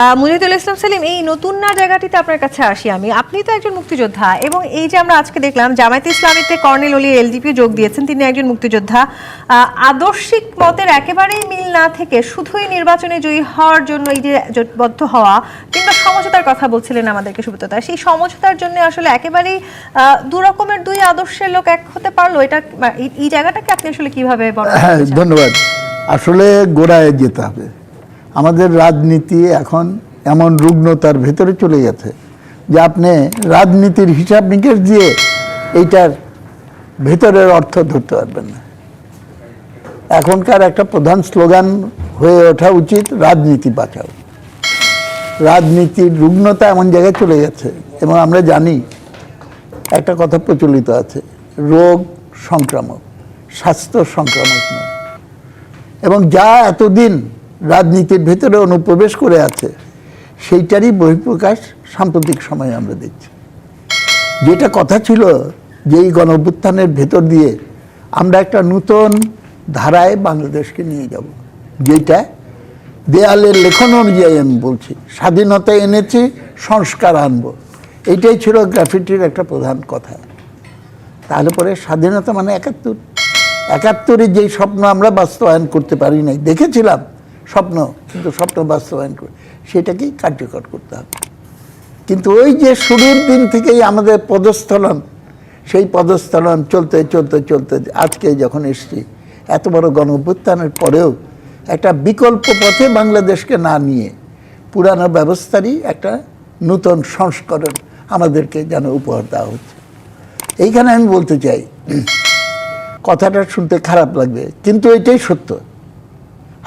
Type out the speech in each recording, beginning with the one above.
আহ, মুজাহিদুল ইসলাম সেলিম এই নতুন না জায়গাটিতে আপনার কাছে আসি আমি। আপনি তো একজন মুক্তিযোদ্ধা এবং এই যে আমরা আজকে দেখলাম জামায়াতে ইসলামীতে কর্নেল অলি এলডিপি যোগ দিয়েছেন তিনি একজন মুক্তিযোদ্ধা। আদর্শিক মতের একেবারেই মিল না থেকে শুধুই নির্বাচনে জয়ী হওয়ার জন্য এই যে জোটবদ্ধ হওয়া কিংবা সমঝোতার কথা বলছিলেন আমাদেরকে সুব্রততা সেই সমঝোতার জন্য আসলে একেবারেই আহ, দু রকমের দুই আদর্শের লোক এক হতে পারল। এটা এই- জায়গাটাকে আপনি আসলে কীভাবে হ্যাঁ? ধন্যবাদ। আসলে গোড়ায় যেতে হবে। আমাদের রাজনীতি এখন এমন রুগ্নতার ভেতরে চলে গেছে যে আপনি রাজনীতির হিসাব নিকেশ দিয়ে এইটার ভেতরের অর্থ ধরতে পারবেন না। এখনকার একটা প্রধান স্লোগান হয়ে ওঠা উচিত, রাজনীতি বাঁচাও। রাজনীতির রুগ্নতা এমন জায়গায় চলে গেছে এবং আমরা জানি একটা কথা প্রচলিত আছে, রোগ সংক্রামক, স্বাস্থ্য সংক্রামক নয়। এবং যা এতদিন রাজনীতির ভেতরে অনুপ্রবেশ করে আছে, সেইটারই বহিঃপ্রকাশ সাম্প্রতিক সময়ে আমরা দেখছি। যেটা কথা ছিল যে এই গণভ্যুত্থানের ভেতর দিয়ে আমরা একটা নূতন ধারায় বাংলাদেশকে নিয়ে যাব, যেটা দেয়ালের লেখন অনুযায়ী আমি বলছি, স্বাধীনতা এনেছি, সংস্কার আনব। এইটাই ছিল গ্রাফিটির একটা প্রধান কথা। তাহলে পরে স্বাধীনতা মানে একাত্তর। একাত্তরে যেই স্বপ্ন আমরা বাস্তবায়ন করতে পারি নাই, দেখেছিলাম স্বপ্ন, কিন্তু স্বপ্ন বাস্তবায়ন করে, সেটাকেই কার্যকর করতে হবে। কিন্তু ওই যে শুরুর দিন থেকেই আমাদের পদস্থলন, সেই পদস্থলন চলতে চলতে চলতে, আজকে যখন এসছি, এত বড় গণ অভ্যুত্থানের পরেও একটা বিকল্প পথে বাংলাদেশকে না নিয়ে পুরানো ব্যবস্থারই একটা নূতন সংস্করণ আমাদেরকে যেন উপহার দেওয়া হচ্ছে। এইখানে আমি বলতে চাই, কথাটা শুনতে খারাপ লাগবে, কিন্তু এটাই সত্য।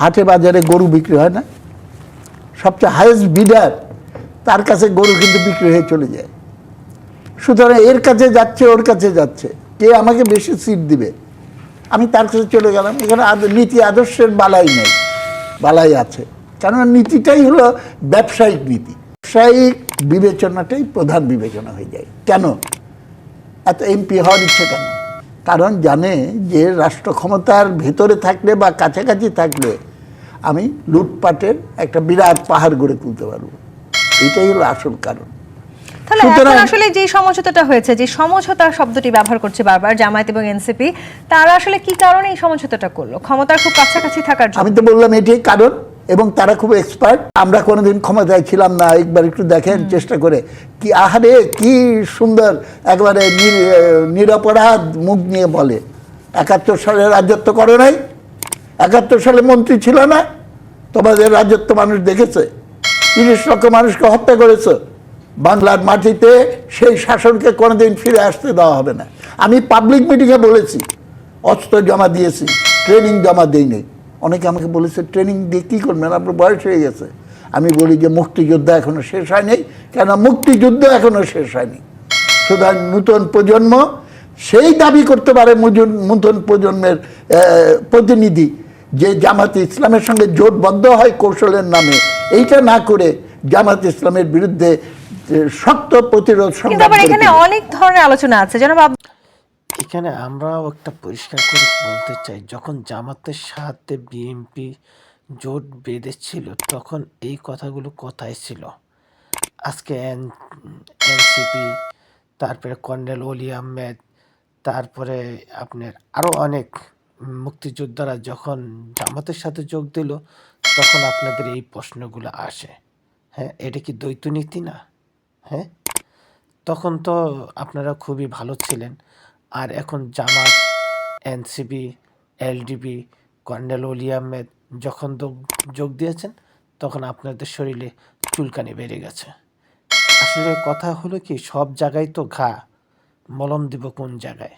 হাটে বাজারে গরু বিক্রি হয় না। সবচেয়ে হায়েস্ট বিডার তার কাছে গরু কিন্তু বিক্রি হয়ে চলে যায়। সুতরাং এর কাছে যাচ্ছে, ওর কাছে যাচ্ছে। কে আমাকে বেশি সিট দিবে? আমি তার কাছে চলে গেলাম। এখানে নীতি আদর্শের বালাই নেই, বালাই আছে। কারণ নীতিটাই হলো ব্যবসায়িক নীতি। ব্যবসায়িক বিবেচনাটাই প্রধান বিবেচনা হয়ে যায়। কেন? এত এমপি হওয়ার ইচ্ছে কেন? কারণ জানে যে রাষ্ট্র ক্ষমতার ভেতরে থাকলে বা কাছাকাছি থাকলে আমি লুটপাটের একটা বিরাট পাহাড় গড়ে তুলতে পারব। এটাই হলো আসল কারণ। তাহলে এখন আসলে যে সমঝোতাটা হয়েছে যে সমঝোতা শব্দটি ব্যবহার করছে বারবার জামায়াত এবং এনসিপি তারা আসলে কি কারণে এই সমঝোতাটা করল? ক্ষমতার খুব কাছাকাছি থাকার জন্য। আমি তো বললাম এটাই কারণ এবং তারা খুব এক্সপার্ট আমরা কোনোদিন ক্ষমতায় ছিলাম না একবার একটু দেখেন চেষ্টা করে। কি আহারে কি সুন্দর একবারে নির- নিরপরাধ মুখ নিয়ে বলে। একাত্তর সালে রাজত্ব করো নাই একাত্তর সালে মন্ত্রী ছিল না তোমাদের রাজত্ব মানুষ দেখেছে। তিরিশ লক্ষ মানুষকে হত্যা করেছে। বাংলার মাটিতে সেই শাসনকে কোনোদিন ফিরে আসতে দেওয়া হবে না। আমি পাবলিক মিটিংয়ে বলেছি অস্ত্র জমা দিয়েছি ট্রেনিং জমা দিইনি। অনেকে আমাকে বলেছে ট্রেনিং দিয়ে কী করবেন? আপনার বয়স হয়ে গেছে। আমি বলি যে মুক্তিযুদ্ধ এখনও শেষ হয়নি। কেন মুক্তিযুদ্ধ এখনও শেষ হয়নি। সুতরাং নূতন প্রজন্ম সেই দাবি করতে পারে নূতন প্রজন্মের প্রতিনিধি যে জামাতে ইসলামের সঙ্গে জোটবদ্ধ হয় কৌশলের নামে। এইটা না করে জামাত ইসলামের বিরুদ্ধে শক্ত প্রতিরোধ কিন্তু আবার এখানে অনেক ধরনের আলোচনা আছে। যেন এখানে আমরাও একটা পরিষ্কার করে বলতে চাই, যখন জামাতের সাথে বিএনপি জোট বেঁধেছিল, তখন এই কথাগুলো কথাই ছিল? আজকে এন, এনসিপি, তারপরে কর্নেল অলি আহমেদ, তারপরে আপনার আরও অনেক মুক্তিযোদ্ধারা যখন জামাতের সাথে যোগ দিল, তখন আপনাদের এই প্রশ্নগুলো আসে। হ্যাঁ এটা কি দ্বৈত নীতি না? হ্যাঁ? তখন তো আপনারা খুবই ভালো ছিলেন। আর এখন জামাত, এনসিপি, এলডিপি, কর্নেল অলি আহমেদ যখন যোগ দিয়েছেন, তখন আপনাদের শরীরে চুলকানি বেড়ে গেছে। আসলে কথা হলো কি, সব জায়গায় তো ঘা, মলম দিব কোন জায়গায়?